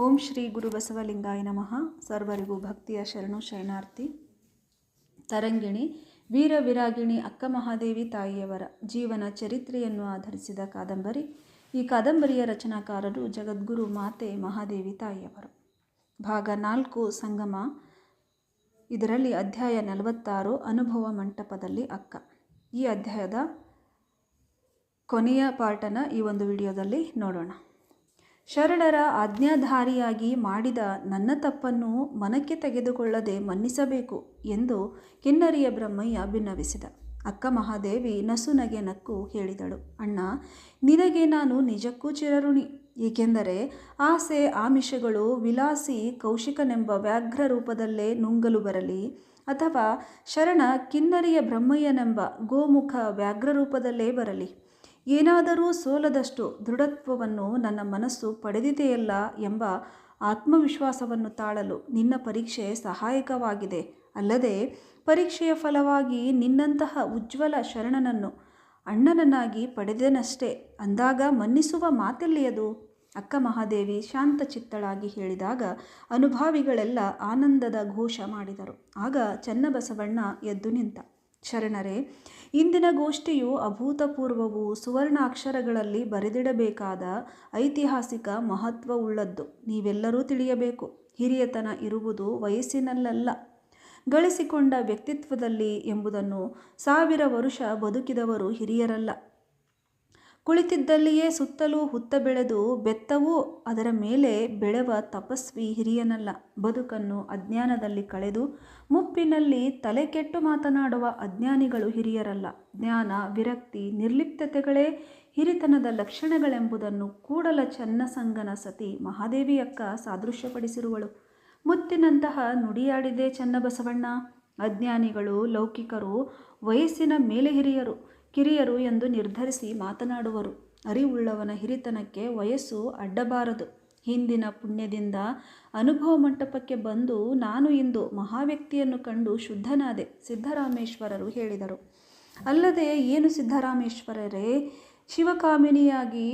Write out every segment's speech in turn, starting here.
ಓಂ ಶ್ರೀ ಗುರು ಬಸವಲಿಂಗಾಯ ನಮಃ. ಸರ್ವರಿಗೂ ಭಕ್ತಿಯ ಶರಣು ಶರಣಾರ್ಥಿ. ತರಂಗಿಣಿ, ವೀರ ವಿರಾಗಿಣಿ ಅಕ್ಕ ಮಹಾದೇವಿ ತಾಯಿಯವರ ಜೀವನ ಚರಿತ್ರೆಯನ್ನು ಆಧರಿಸಿದ ಕಾದಂಬರಿ, ಈ ಕಾದಂಬರಿಯ ರಚನಾಕಾರರು ಜಗದ್ಗುರು ಮಾತೆ ಮಹಾದೇವಿ ತಾಯಿಯವರು. ಭಾಗ ನಾಲ್ಕು, ಸಂಗಮ. ಇದರಲ್ಲಿ ಅಧ್ಯಾಯ ನಲವತ್ತಾರು, ಅನುಭವ ಮಂಟಪದಲ್ಲಿ ಅಕ್ಕ. ಈ ಅಧ್ಯಾಯದ ಕೊನೆಯ ಪಾರ್ಟನ್ನು ಈ ಒಂದು ವಿಡಿಯೋದಲ್ಲಿ ನೋಡೋಣ. ಶರಣರ ಆಜ್ಞಾಧಾರಿಯಾಗಿ ಮಾಡಿದ ನನ್ನ ತಪ್ಪನ್ನು ಮನಕ್ಕೆ ತೆಗೆದುಕೊಳ್ಳದೆ ಮನ್ನಿಸಬೇಕು ಎಂದು ಕಿನ್ನರಿಯ ಬ್ರಹ್ಮಯ್ಯ ಭಿನ್ನವಿಸಿದ ಅಕ್ಕ ಮಹಾದೇವಿ ನಸುನಗೆ ನಕ್ಕು ಹೇಳಿದಳು. ಅಣ್ಣ, ನಿನಗೆ ನಾನು ನಿಜಕ್ಕೂ ಚಿರಋಣಿ. ಏಕೆಂದರೆ ಆಸೆ, ಆಮಿಷಗಳು, ವಿಲಾಸಿ, ಕೌಶಿಕನೆಂಬ ವ್ಯಾಘ್ರ ರೂಪದಲ್ಲೇ ನುಂಗಲು ಬರಲಿ ಅಥವಾ ಶರಣ ಕಿನ್ನರಿಯ ಬ್ರಹ್ಮಯ್ಯನೆಂಬ ಗೋಮುಖ ವ್ಯಾಘ್ರ ರೂಪದಲ್ಲೇ ಬರಲಿ. ಏನಾದರೂ ಸೋಲದಷ್ಟು ದೃಢತ್ವವನ್ನು ನನ್ನ ಮನಸ್ಸು ಪಡೆದಿದೆಯಲ್ಲ ಎಂಬ ಆತ್ಮವಿಶ್ವಾಸವನ್ನು ತಾಳಲು ನಿನ್ನ ಪರೀಕ್ಷೆ ಸಹಾಯಕವಾಗಿದೆ. ಅಲ್ಲದೆ, ಪರೀಕ್ಷೆಯ ಫಲವಾಗಿ ನಿನ್ನಂತಹ ಉಜ್ವಲ ಶರಣನನ್ನು ಅಣ್ಣನನ್ನಾಗಿ ಪಡೆದನಷ್ಟೇ ಅಂದಾಗ ಮನ್ನಿಸುವ ಮಾತೆಲ್ಲಿಯದು. ಅಕ್ಕ ಮಹಾದೇವಿ ಶಾಂತಚಿತ್ತಳಾಗಿ ಹೇಳಿದಾಗ ಅನುಭಾವಿಗಳೆಲ್ಲ ಆನಂದದ ಘೋಷ ಮಾಡಿದರು. ಆಗ ಚನ್ನಬಸವಣ್ಣ ಎದ್ದು ನಿಂತ, ಶರಣರೇ ಇಂದಿನ ಗೋಷ್ಠಿಯು ಅಭೂತಪೂರ್ವವು ಸುವರ್ಣಾಕ್ಷರಗಳಲ್ಲಿ ಬರೆದಿಡಬೇಕಾದ ಐತಿಹಾಸಿಕ ಮಹತ್ವವುಳ್ಳದ್ದು. ನೀವೆಲ್ಲರೂ ತಿಳಿಯಬೇಕು. ಹಿರಿಯತನ ಇರುವುದು ವಯಸ್ಸಿನಲ್ಲಲ್ಲ. ಗಳಿಸಿಕೊಂಡ ವ್ಯಕ್ತಿತ್ವದಲ್ಲಿ ಎಂಬುದನ್ನು ಸಾವಿರ ವರುಷ ಬದುಕಿದವರು ಹಿರಿಯರಲ್ಲ. ಕುಳಿತಿದ್ದಲ್ಲಿಯೇ ಸುತ್ತಲೂ ಹುತ್ತ ಬೆಳೆದು ಬೆತ್ತವೂ ಅದರ ಮೇಲೆ ಬೆಳೆವ ತಪಸ್ವಿ ಹಿರಿಯನಲ್ಲ. ಬದುಕನ್ನು ಅಜ್ಞಾನದಲ್ಲಿ ಕಳೆದು ಮುಪ್ಪಿನಲ್ಲಿ ತಲೆ ಕೆಟ್ಟು ಮಾತನಾಡುವ ಅಜ್ಞಾನಿಗಳು ಹಿರಿಯರಲ್ಲ. ಜ್ಞಾನ, ವಿರಕ್ತಿ, ನಿರ್ಲಿಪ್ತತೆಗಳೇ ಹಿರಿತನದ ಲಕ್ಷಣಗಳೆಂಬುದನ್ನು ಕೂಡಲ ಚನ್ನಸಂಗನ ಸತಿ ಮಹಾದೇವಿಯಕ್ಕ ಸಾದೃಶ್ಯಪಡಿಸಿರುವಳು. ಮುತ್ತಿನಂತಹ ನುಡಿಯಾಡಿದೆ ಚನ್ನಬಸವಣ್ಣ. ಅಜ್ಞಾನಿಗಳು, ಲೌಕಿಕರು, ವಯಸ್ಸಿನ ಮೇಲೆ ಹಿರಿಯರು. ಕಿರಿಯರು ಎಂದು ನಿರ್ಧರಿಸಿ ಮಾತನಾಡುವರು. ಅರಿವುಳ್ಳವನ ಹಿರಿತನಕ್ಕೆ ವಯಸ್ಸು ಅಡ್ಡಬಾರದು. ಹಿಂದಿನ ಪುಣ್ಯದಿಂದ ಅನುಭವ ಮಂಟಪಕ್ಕೆ ಬಂದು ನಾನು ಇಂದು ಮಹಾವ್ಯಕ್ತಿಯನ್ನು ಕಂಡು ಶುದ್ಧನಾದೆ ಸಿದ್ದರಾಮೇಶ್ವರರು ಹೇಳಿದರು. ಅಲ್ಲದೆ ಏನು ಸಿದ್ದರಾಮೇಶ್ವರರೇ ಶಿವಕಾಮಿನಿಯಾಗಿ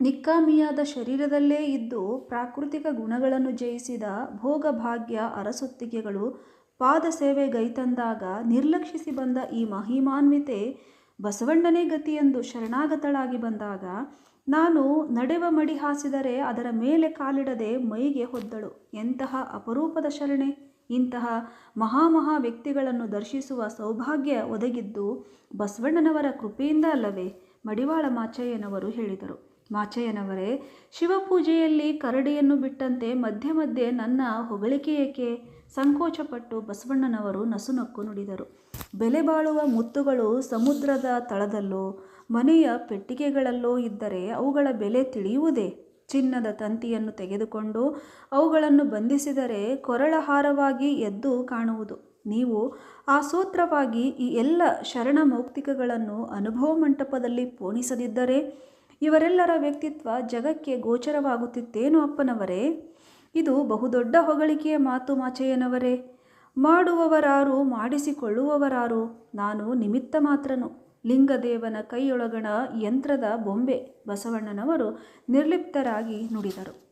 ನಿಕ್ಕಾಮಿಯಾದ ಶರೀರದಲ್ಲೇ ಇದ್ದು ಪ್ರಾಕೃತಿಕ ಗುಣಗಳನ್ನು ಜಯಿಸಿದ ಭೋಗಭಾಗ್ಯ ಅರಸೊತ್ತಿಗೆಗಳು ಪಾದ ಸೇವೆಗೈತಂದಾಗ ನಿರ್ಲಕ್ಷಿಸಿ ಬಂದ ಈ ಮಹಿಮಾನ್ವಿತೆ ಬಸವಣ್ಣನೇ ಗತಿಯೆಂದು ಶರಣಾಗತಳಾಗಿ ಬಂದಾಗ ನಾನು ನಡೆವ ಮಡಿ ಹಾಸಿದರೆ ಅದರ ಮೇಲೆ ಕಾಲಿಡದೆ ಮೈಗೆ ಹೊದ್ದಳು. ಎಂತಹ ಅಪರೂಪದ ಶರಣೆ! ಇಂತಹ ಮಹಾಮಹಾ ವ್ಯಕ್ತಿಗಳನ್ನು ದರ್ಶಿಸುವ ಸೌಭಾಗ್ಯ ಒದಗಿದ್ದು ಬಸವಣ್ಣನವರ ಕೃಪೆಯಿಂದ ಅಲ್ಲವೇ? ಮಡಿವಾಳ ಮಾಚಯ್ಯನವರು ಹೇಳಿದರು. ಮಾಚಯ್ಯನವರೇ, ಶಿವಪೂಜೆಯಲ್ಲಿ ಕರಡಿಯನ್ನು ಬಿಟ್ಟಂತೆ ಮಧ್ಯೆ ಮಧ್ಯೆ ನನ್ನ ಹೊಗಳಿಕೆ ಸಂಕೋಚಪಟ್ಟು ಬಸವಣ್ಣನವರು ನಸುನಕ್ಕು ನುಡಿದರು. ಬೆಲೆ ಬಾಳುವ ಮುತ್ತುಗಳು ಸಮುದ್ರದ ತಳದಲ್ಲೋ, ಮನೆಯ ಪೆಟ್ಟಿಗೆಗಳಲ್ಲೋ ಇದ್ದರೆ ಅವುಗಳ ಬೆಲೆ ತಿಳಿಯುವುದೇ? ಚಿನ್ನದ ತಂತಿಯನ್ನು ತೆಗೆದುಕೊಂಡು ಅವುಗಳನ್ನು ಬಂಧಿಸಿದರೆ ಕೊರಳಹಾರವಾಗಿ ಎದ್ದು ಕಾಣುವುದು. ನೀವು ಆ ಸೂತ್ರವಾಗಿ ಈ ಎಲ್ಲ ಶರಣ ಮೌಕ್ತಿಕಗಳನ್ನು ಅನುಭವ ಮಂಟಪದಲ್ಲಿ ಪೋಣಿಸದಿದ್ದರೆ ಇವರೆಲ್ಲರ ವ್ಯಕ್ತಿತ್ವ ಜಗಕ್ಕೆ ಗೋಚರವಾಗುತ್ತಿತ್ತೇನು ಅಪ್ಪನವರೇ? ಇದು ಬಹುದೊಡ್ಡ ಹೊಗಳಿಕೆಯ ಮಾತು ಮಾಚಯ್ಯನವರೇ ಮಾಡುವವರಾರು ಮಾಡಿಸಿಕೊಳ್ಳುವವರಾರು ನಾನು ನಿಮಿತ್ತ ಮಾತ್ರನು. ಲಿಂಗದೇವನ ಕೈಯೊಳಗಣ ಯಂತ್ರದ ಬೊಂಬೆ ಬಸವಣ್ಣನವರು ನಿರ್ಲಿಪ್ತರಾಗಿ ನುಡಿದರು.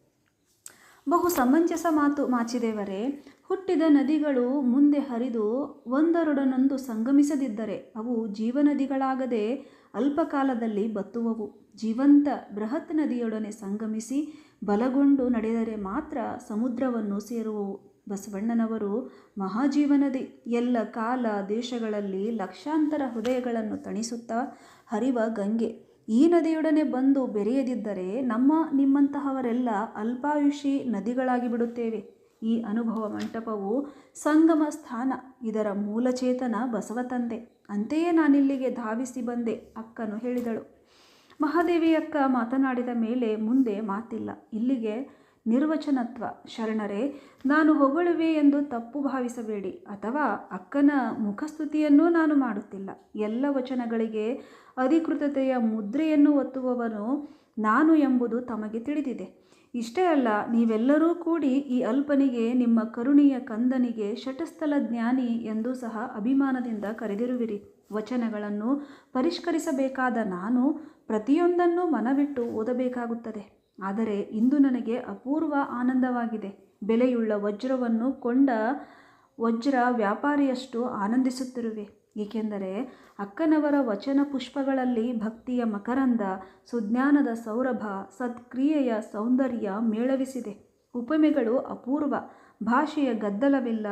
ಬಹು ಸಮಂಜಸ ಮಾತು ಮಾಚಿದೇವರೇ, ಹುಟ್ಟಿದ ನದಿಗಳು ಮುಂದೆ ಹರಿದು ಒಂದರೊಡನೊಂದು ಸಂಗಮಿಸದಿದ್ದರೆ ಅವು ಜೀವನದಿಗಳಾಗದೆ ಅಲ್ಪಕಾಲದಲ್ಲಿ ಬತ್ತುವವು. ಜೀವಂತ ಬೃಹತ್ ನದಿಯೊಡನೆ ಸಂಗಮಿಸಿ ಬಲಗೊಂಡು ನಡೆದರೆ ಮಾತ್ರ ಸಮುದ್ರವನ್ನು ಸೇರುವವು. ಬಸವಣ್ಣನವರು ಮಹಾಜೀವನದಿ, ಎಲ್ಲ ಕಾಲ ದೇಶಗಳಲ್ಲಿ ಲಕ್ಷಾಂತರ ಹೃದಯಗಳನ್ನು ತಣಿಸುತ್ತಾ ಹರಿವ ಗಂಗೆ. ಈ ನದಿಯೊಡನೆ ಬಂದು ಬೆರೆಯದಿದ್ದರೆ ನಮ್ಮ ನಿಮ್ಮಂತಹವರೆಲ್ಲ ಅಲ್ಪಾಯುಷಿ ನದಿಗಳಾಗಿ ಬಿಡುತ್ತೇವೆ. ಈ ಅನುಭವ ಮಂಟಪವು ಸಂಗಮ ಸ್ಥಾನ, ಇದರ ಮೂಲಚೇತನ ಬಸವ ತಂದೆ. ಅಂತೆಯೇ ನಾನಿಲ್ಲಿಗೆ ಧಾವಿಸಿ ಬಂದೆ, ಅಕ್ಕನು ಹೇಳಿದಳು. ಮಹಾದೇವಿ ಅಕ್ಕ ಮಾತನಾಡಿದ ಮೇಲೆ ಮುಂದೆ ಮಾತಿಲ್ಲ. ಇಲ್ಲಿಗೆ ನಿರ್ವಚನತ್ವ. ಶರಣರೇ, ನಾನು ಹೊಗಳುವೆ ಎಂದು ತಪ್ಪು ಭಾವಿಸಬೇಡಿ ಅಥವಾ ಅಕ್ಕನ ಮುಖಸ್ತುತಿಯನ್ನೂ ನಾನು ಮಾಡುತ್ತಿಲ್ಲ. ಎಲ್ಲ ವಚನಗಳಿಗೆ ಅಧಿಕೃತತೆಯ ಮುದ್ರೆಯನ್ನು ಒತ್ತುವವನು ನಾನು ಎಂಬುದು ತಮಗೆ ತಿಳಿದಿದೆ. ಇಷ್ಟೇ ಅಲ್ಲ, ನೀವೆಲ್ಲರೂ ಕೂಡಿ ಈ ಅಲ್ಪನಿಗೆ ನಿಮ್ಮ ಕರುಣಿಯ ಕಂದನಿಗೆ ಶಟಸ್ಥಲ ಜ್ಞಾನಿ ಎಂದು ಸಹ ಅಭಿಮಾನದಿಂದ ಕರೆದಿರುವಿರಿ. ವಚನಗಳನ್ನು ಪರಿಷ್ಕರಿಸಬೇಕಾದ ನಾನು ಪ್ರತಿಯೊಂದನ್ನು ಮನವಿಟ್ಟು ಓದಬೇಕಾಗುತ್ತದೆ. ಆದರೆ ಇಂದು ನನಗೆ ಅಪೂರ್ವ ಆನಂದವಾಗಿದೆ. ಬೆಲೆಯುಳ್ಳ ವಜ್ರವನ್ನು ಕೊಂಡ ವಜ್ರ ವ್ಯಾಪಾರಿಯಷ್ಟು ಆನಂದಿಸುತ್ತಿರುವೆ. ಏಕೆಂದರೆ ಅಕ್ಕನವರ ವಚನ ಪುಷ್ಪಗಳಲ್ಲಿ ಭಕ್ತಿಯ ಮಕರಂದ, ಸುಜ್ಞಾನದ ಸೌರಭ, ಸತ್ಕ್ರಿಯೆಯ ಸೌಂದರ್ಯ ಮೇಳವಿಸಿದೆ. ಉಪಮೆಗಳು ಅಪೂರ್ವ. ಭಾಷೆಯ ಗದ್ದಲವಿಲ್ಲ.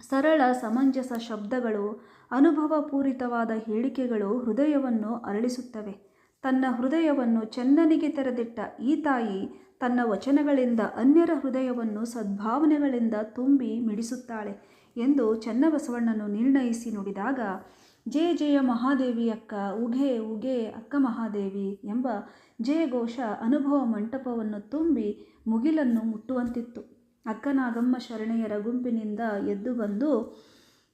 ಸರಳ ಸಮಂಜಸ ಶಬ್ದಗಳು, ಅನುಭವಪೂರಿತವಾದ ಹೇಳಿಕೆಗಳು ಹೃದಯವನ್ನು ಅರಳಿಸುತ್ತವೆ. ತನ್ನ ಹೃದಯವನ್ನು ಚೆನ್ನನಿಗೆ ತೆರೆದಿಟ್ಟ ಈ ತಾಯಿ ತನ್ನ ವಚನಗಳಿಂದ ಅನ್ಯರ ಹೃದಯವನ್ನು ಸದ್ಭಾವನೆಗಳಿಂದ ತುಂಬಿ ಮಿಡಿಸುತ್ತಾಳೆ ಎಂದು ಚನ್ನಬಸವಣ್ಣನು ನಿರ್ಣಯಿಸಿ ನುಡಿದಾಗ ಜಯ ಜಯ ಮಹಾದೇವಿ ಅಕ್ಕ, ಉಘೆ ಉಘೆ ಅಕ್ಕ ಮಹಾದೇವಿ ಎಂಬ ಜಯಘೋಷ ಅನುಭವ ಮಂಟಪವನ್ನು ತುಂಬಿ ಮುಗಿಲನ್ನು ಮುಟ್ಟುವಂತಿತ್ತು. ಅಕ್ಕನಾಗಮ್ಮ ಶರಣೆಯರ ಗುಂಪಿನಿಂದ ಎದ್ದು ಬಂದು,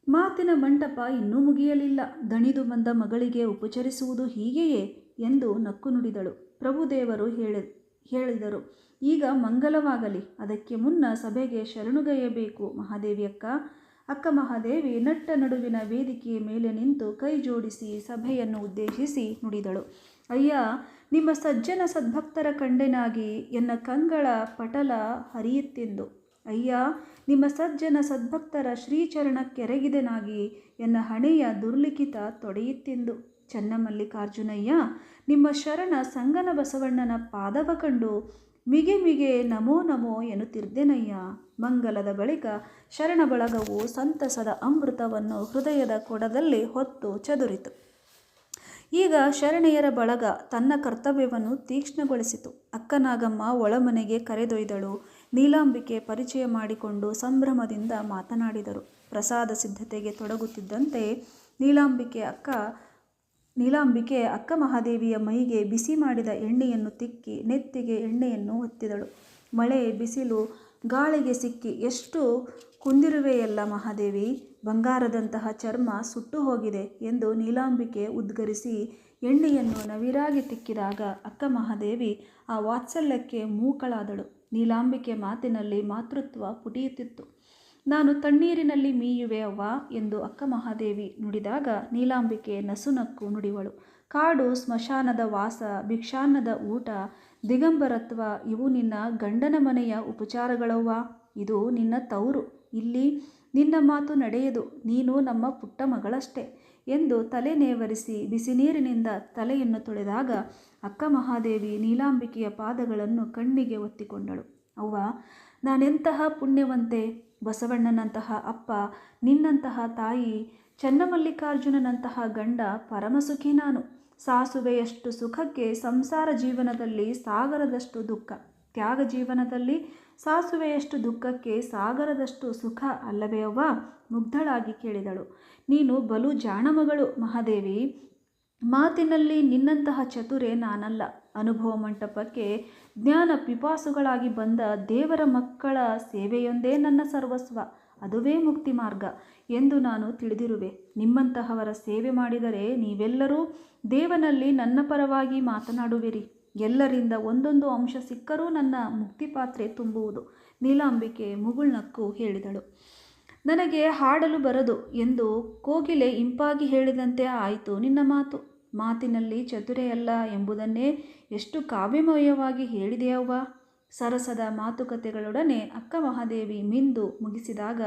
ಮಾತಿನ ಮಂಟಪ ಇನ್ನೂ ಮುಗಿಯಲಿಲ್ಲ. ದಣಿದು ಬಂದ ಮಗಳಿಗೆ ಉಪಚರಿಸುವುದು ಹೀಗೆಯೇ? ಎಂದು ನಕ್ಕು ನುಡಿದಳು. ಪ್ರಭುದೇವರು ಹೇಳಿ, ಹೇಳಿದರು, ಈಗ ಮಂಗಲವಾಗಲಿ. ಅದಕ್ಕೆ ಮುನ್ನ ಸಭೆಗೆ ಶರಣುಗೈಯಬೇಕು. ಮಹಾದೇವಿಯಕ್ಕ ಅಕ್ಕ ಮಹಾದೇವಿ ನಟ್ಟ ನಡುವಿನ ವೇದಿಕೆಯ ಮೇಲೆ ನಿಂತು ಕೈ ಜೋಡಿಸಿ ಸಭೆಯನ್ನು ಉದ್ದೇಶಿಸಿ ನುಡಿದಳು. ಅಯ್ಯ, ನಿಮ್ಮ ಸಜ್ಜನ ಸದ್ಭಕ್ತರ ಕಂಡೆನಾಗಿ ಎನ್ನ ಕಂಗಳ ಪಟಲ ಹರಿಯುತ್ತೆಂದು. ಅಯ್ಯ, ನಿಮ್ಮ ಸಜ್ಜನ ಸದ್ಭಕ್ತರ ಶ್ರೀಚರಣ ಕೆರಗಿದೆನಾಗಿ ಎನ್ನ ಹಣೆಯ ದುರ್ಲಿಖಿತ ತೊಡೆಯುತ್ತೆಂದು. ಚನ್ನಮಲ್ಲಿಕಾರ್ಜುನಯ್ಯ ನಿಮ್ಮ ಶರಣ ಸಂಗನ ಬಸವಣ್ಣನ ಪಾದವ ಕಂಡು ಮಿಗೆ ಮಿಗೆ ನಮೋ ನಮೋ ಎನ್ನುತ್ತಿರ್ದೆನಯ್ಯ ಮಂಗಲದ ಬಳಿಕ ಶರಣ ಬಳಗವು ಸಂತಸದ ಅಮೃತವನ್ನು ಹೃದಯದ ಕೊಡದಲ್ಲಿ ಹೊತ್ತು ಚದುರಿತು. ಈಗ ಶರಣೆಯರ ಬಳಗ ತನ್ನ ಕರ್ತವ್ಯವನ್ನು ತೀಕ್ಷ್ಣಗೊಳಿಸಿತು. ಅಕ್ಕನಾಗಮ್ಮ ಒಳಮನೆಗೆ ಕರೆದೊಯ್ದಳು. ನೀಲಾಂಬಿಕೆ ಪರಿಚಯ ಮಾಡಿಕೊಂಡು ಸಂಭ್ರಮದಿಂದ ಮಾತನಾಡಿದರು. ಪ್ರಸಾದ ಸಿದ್ಧತೆಗೆ ತೊಡಗುತ್ತಿದ್ದಂತೆ ನೀಲಾಂಬಿಕೆ ಅಕ್ಕ ನೀಲಾಂಬಿಕೆ ಅಕ್ಕ ಮಹಾದೇವಿಯ ಮೈಗೆ ಬಿಸಿ ಮಾಡಿದ ಎಣ್ಣೆಯನ್ನು ತಿಕ್ಕಿ ನೆತ್ತಿಗೆ ಎಣ್ಣೆಯನ್ನು ಹೊತ್ತಿದಳು ಮಳೆ, ಬಿಸಿಲು, ಗಾಳಿಗೆ ಸಿಕ್ಕಿ ಎಷ್ಟು ಕುಂದಿರುವೆಯಲ್ಲ ಮಹಾದೇವಿ, ಬಂಗಾರದಂತಹ ಚರ್ಮ ಸುಟ್ಟು ಹೋಗಿದೆ ಎಂದು ನೀಲಾಂಬಿಕೆ ಉದ್ಗರಿಸಿ ಎಣ್ಣೆಯನ್ನು ನವಿರಾಗಿ ತಿಕ್ಕಿದಾಗ ಅಕ್ಕ ಮಹಾದೇವಿ ಆ ವಾತ್ಸಲ್ಯಕ್ಕೆ ಮೂಕಳಾದಳು. ನೀಲಾಂಬಿಕೆ ಮಾತಿನಲ್ಲಿ ಮಾತೃತ್ವ ಪುಟಿಯುತ್ತಿತ್ತು. ನಾನು ತಣ್ಣೀರಿನಲ್ಲಿ ಮೀಯುವೆ ಅವ್ವ ಎಂದು ಅಕ್ಕ ಮಹಾದೇವಿ ನುಡಿದಾಗ ನೀಲಾಂಬಿಕೆ ನಸುನಕ್ಕು ನುಡಿವಳು. ಕಾಡು ಸ್ಮಶಾನದ ವಾಸ, ಭಿಕ್ಷಾನ್ನದ ಊಟ, ದಿಗಂಬರತ್ವ ಇವು ನಿನ್ನ ಗಂಡನ ಮನೆಯ ಉಪಚಾರಗಳವ್ವ? ಇದು ನಿನ್ನ ತವರು ಇಲ್ಲಿ ನಿನ್ನ ಮಾತು ನಡೆಯದು. ನೀನು ನಮ್ಮ ಪುಟ್ಟ ಮಗಳಷ್ಟೇ ಎಂದು ತಲೆ ನೇವರಿಸಿ ಬಿಸಿ ನೀರಿನಿಂದ ತಲೆಯನ್ನು ತೊಳೆದಾಗ ಅಕ್ಕ ಮಹಾದೇವಿ ನೀಲಾಂಬಿಕೆಯ ಪಾದಗಳನ್ನು ಕಣ್ಣಿಗೆ ಒತ್ತಿಕೊಂಡಳು. ಅವ್ವ, ನಾನೆಂತಹ ಪುಣ್ಯವಂತೆ? ಬಸವಣ್ಣನಂತಹ ಅಪ್ಪ, ನಿನ್ನಂತಹ ತಾಯಿ, ಚನ್ನಮಲ್ಲಿಕಾರ್ಜುನನಂತಹ ಗಂಡ ಪರಮಸುಖಿ ನಾನು. ಸಾಸುವೆಯಷ್ಟು ಸುಖಕ್ಕೆ ಸಂಸಾರ ಜೀವನದಲ್ಲಿ ಸಾಗರದಷ್ಟು ದುಃಖ. ತ್ಯಾಗ ಜೀವನದಲ್ಲಿ ಸಾಸುವೆಯಷ್ಟು ದುಃಖಕ್ಕೆ ಸಾಗರದಷ್ಟು ಸುಖ ಅಲ್ಲವೇ ಅವ್ವ? ಮುಗ್ಧಳಾಗಿ ಕೇಳಿದಳು. ನೀನು ಬಲು ಜಾಣಮಗಳು ಮಹಾದೇವಿ. ಮಾತಿನಲ್ಲಿ ನಿನ್ನಂತಹ ಚತುರೆ ನಾನಲ್ಲ. ಅನುಭವ ಮಂಟಪಕ್ಕೆ ಜ್ಞಾನ ಪಿಪಾಸುಗಳಾಗಿ ಬಂದ ದೇವರ ಮಕ್ಕಳ ಸೇವೆಯೊಂದೇ ನನ್ನ ಸರ್ವಸ್ವ. ಅದುವೇ ಮುಕ್ತಿ ಮಾರ್ಗ ಎಂದು ನಾನು ತಿಳಿದಿರುವೆ. ನಿಮ್ಮಂತಹವರ ಸೇವೆ ಮಾಡಿದರೆ ನೀವೆಲ್ಲರೂ ದೇವನಲ್ಲಿ ನನ್ನ ಪರವಾಗಿ ಮಾತನಾಡುವಿರಿ. ಎಲ್ಲರಿಂದ ಒಂದೊಂದು ಅಂಶ ಸಿಕ್ಕರೂ ನನ್ನ ಮುಕ್ತಿ ಪಾತ್ರೆ ತುಂಬುವುದು. ನೀಲಾಂಬಿಕೆ ಮುಗುಳ್ನಕ್ಕು ಹೇಳಿದಳು. ನನಗೆ ಹಾಡಲು ಬರದು ಎಂದು ಕೋಗಿಲೆ ಇಂಪಾಗಿ ಹೇಳಿದಂತೆ ಆಯಿತು ನಿನ್ನ ಮಾತು. ಮಾತಿನಲ್ಲಿ ಚತುರೆಯಲ್ಲ ಎಂಬುದನ್ನೇ ಎಷ್ಟು ಕಾವ್ಯಮಯವಾಗಿ ಹೇಳಿದೆಯವ್ವ? ಸರಸದ ಮಾತುಕತೆಗಳೊಡನೆ ಅಕ್ಕ ಮಹಾದೇವಿ ಮಿಂದು ಮುಗಿಸಿದಾಗ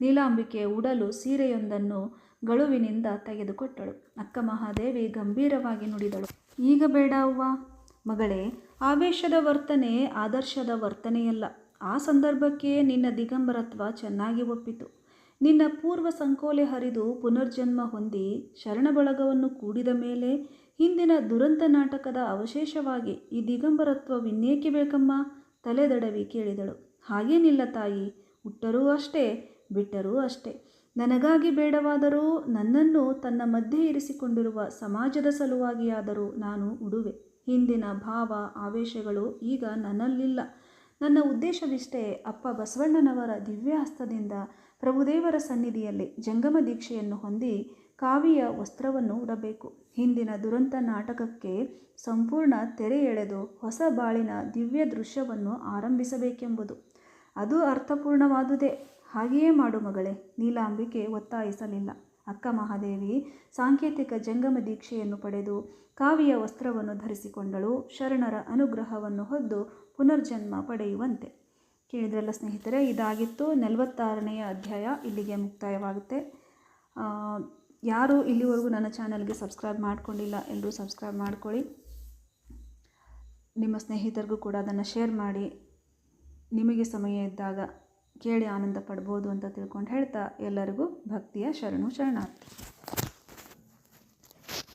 ನೀಲಾಂಬಿಕೆ ಉಡಲು ಸೀರೆಯೊಂದನ್ನು ಗಳುವಿನಿಂದ ತೆಗೆದುಕೊಟ್ಟಳು. ಅಕ್ಕ ಮಹಾದೇವಿ ಗಂಭೀರವಾಗಿ ನುಡಿದಳು. ಈಗ ಬೇಡ ಅವ್ವ. ಮಗಳೇ, ಆವೇಶದ ವರ್ತನೆ ಆದರ್ಶದ ವರ್ತನೆಯಲ್ಲ. ಆ ಸಂದರ್ಭಕ್ಕೆ ನಿನ್ನ ದಿಗಂಬರತ್ವ ಚೆನ್ನಾಗಿ ಒಪ್ಪಿತು. ನಿನ್ನ ಪೂರ್ವ ಸಂಕೋಲೆ ಹರಿದು ಪುನರ್ಜನ್ಮ ಹೊಂದಿ ಶರಣಬಳಗವನ್ನು ಕೂಡಿದ ಮೇಲೆ ಹಿಂದಿನ ದುರಂತ ನಾಟಕದ ಅವಶೇಷವಾಗಿ ಈ ದಿಗಂಬರತ್ವವಿನ್ನೇಕೆ ಬೇಕಮ್ಮ? ತಲೆದಡವಿ ಕೇಳಿದಳು. ಹಾಗೇನಿಲ್ಲ ತಾಯಿ, ಹುಟ್ಟರೂ ಅಷ್ಟೇ, ಬಿಟ್ಟರೂ ಅಷ್ಟೇ. ನನಗಾಗಿ ಬೇಡವಾದರೂ ನನ್ನನ್ನು ತನ್ನ ಮಧ್ಯೆ ಇರಿಸಿಕೊಂಡಿರುವ ಸಮಾಜದ ಸಲುವಾಗಿಯಾದರೂ ನಾನು ಉಡುವೆ. ಹಿಂದಿನ ಭಾವ, ಆವೇಶಗಳು ಈಗ ನನ್ನಲ್ಲಿಲ್ಲ. ನನ್ನ ಉದ್ದೇಶವಿಷ್ಟೇ ಅಪ್ಪ ಬಸವಣ್ಣನವರ ದಿವ್ಯ ಹಸ್ತದಿಂದ ಪ್ರಭುದೇವರ ಸನ್ನಿಧಿಯಲ್ಲಿ ಜಂಗಮ ದೀಕ್ಷೆಯನ್ನು ಹೊಂದಿ ಕಾವಿಯ ವಸ್ತ್ರವನ್ನು ಉಡಬೇಕು. ಹಿಂದಿನ ದುರಂತ ನಾಟಕಕ್ಕೆ ಸಂಪೂರ್ಣ ತೆರೆ ಎಳೆದು ಹೊಸ ಬಾಳಿನ ದಿವ್ಯ ದೃಶ್ಯವನ್ನು ಆರಂಭಿಸಬೇಕೆಂಬುದು. ಅದು ಅರ್ಥಪೂರ್ಣವಾದುದೇ. ಹಾಗೆಯೇ ಮಾಡು ಮಗಳೇ, ನೀಲಾಂಬಿಕೆ ಒತ್ತಾಯಿಸಲಿಲ್ಲ. ಅಕ್ಕ ಮಹಾದೇವಿ ಸಾಂಕೇತಿಕ ಜಂಗಮ ದೀಕ್ಷೆಯನ್ನು ಪಡೆದು ಕಾವಿಯ ವಸ್ತ್ರವನ್ನು ಧರಿಸಿಕೊಂಡಳು. ಶರಣರ ಅನುಗ್ರಹವನ್ನು ಹೊದ್ದು ಪುನರ್ಜನ್ಮ ಪಡೆಯುವಂತೆ. ಕೇಳಿದ್ರಲ್ಲ ಸ್ನೇಹಿತರೆ, ಇದಾಗಿತ್ತು ನಲವತ್ತಾರನೆಯ ಅಧ್ಯಾಯ. ಇಲ್ಲಿಗೆ ಮುಕ್ತಾಯವಾಗುತ್ತೆ. ಯಾರು ಇಲ್ಲಿವರೆಗೂ ನನ್ನ ಚಾನಲ್ಗೆ ಸಬ್ಸ್ಕ್ರೈಬ್ ಮಾಡ್ಕೊಂಡಿಲ್ಲ, ಎಲ್ಲರೂ ಸಬ್ಸ್ಕ್ರೈಬ್ ಮಾಡ್ಕೊಳ್ಳಿ. ನಿಮ್ಮ ಸ್ನೇಹಿತರಿಗೂ ಕೂಡ ಅದನ್ನು ಶೇರ್ ಮಾಡಿ. ನಿಮಗೆ ಸಮಯ ಇದ್ದಾಗ ಕೇಳಿ ಆನಂದ ಪಡ್ಬೋದು ಅಂತ ತಿಳ್ಕೊಂಡು ಹೇಳ್ತಾ ಎಲ್ಲರಿಗೂ ಭಕ್ತಿಯ ಶರಣು ಶರಣಾರ್ಥಿ.